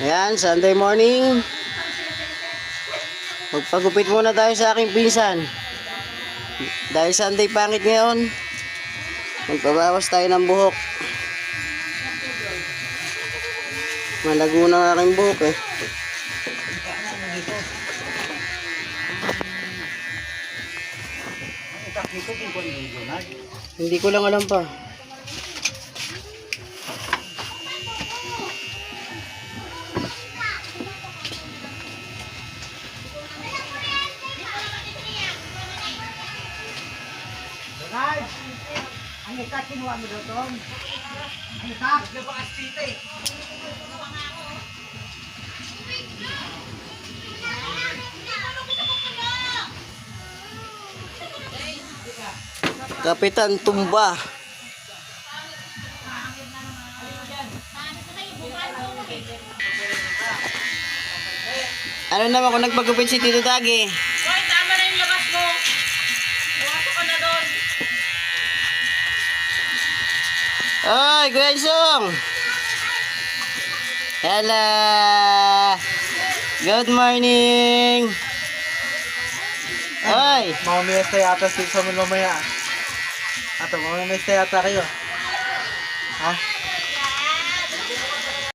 Ayan, Sunday morning. Magpagupit muna tayo sa aking pinsan. Dahil Sunday pangit ngayon, magpabawas tayo ng buhok. Malago na ang aking buhok eh. Hindi ko lang alam pa. Ang ikat kinuha mo doon, Tom. Ang ikat. Ang ikat. Kapitan Tumba. Ano naman kung nagpagupit si Tito Tagi? Oy, Kuya Isong! Hello! Good morning! Oy! Mamamiesta yata si Samuel mamaya. Ato, mamamiesta yata kayo. Ha?